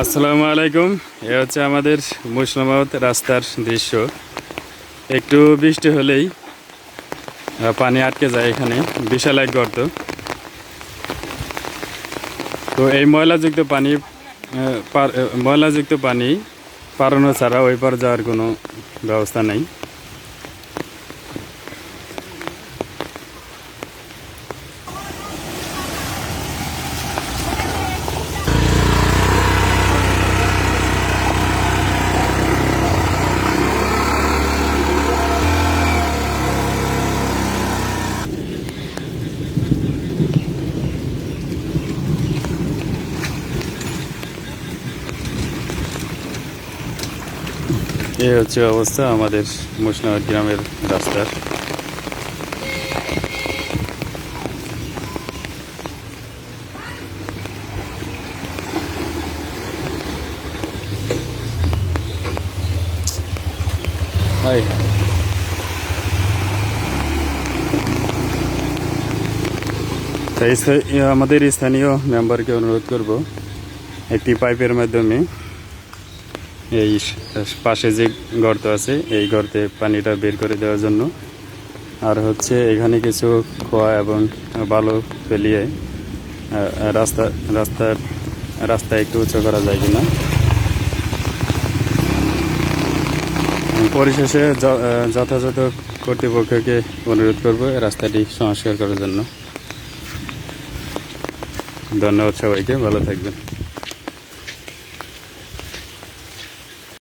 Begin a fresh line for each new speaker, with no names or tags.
আসসালামু আলাইকুম। এ হচ্ছে আমাদের মুসলামাবাদ রাস্তার দৃশ্য। একটু বৃষ্টি হলেই পানি আটকে যায় এখানে। বিশাল এক গর্ত। তো এই ময়লাযুক্ত পানি ময়লাযুক্ত পানি পারানো ছাড়া ওই পার যাওয়ার কোনো ব্যবস্থা নেই। এই হচ্ছে অবস্থা আমাদের মুসলামাবাদ গ্রামের রাস্তার। আমাদের স্থানীয় মেম্বারকে অনুরোধ করব, একটি পাইপের মাধ্যমে এই পাশে যে গর্ত আছে, এই গর্তে পানিটা বের করে দেওয়ার জন্য। আর হচ্ছে এখানে কিছু খোয়া এবং বালু ফেলিয়ে রাস্তা, রাস্তার, রাস্তা একটু উঁচু করা যায় কিনা। পরিশেষে যথাযথ কর্তৃপক্ষকে অনুরোধ করব রাস্তাটি সংস্কার করার জন্য। ধন্যবাদ সবাইকে, ভালো থাকবেন।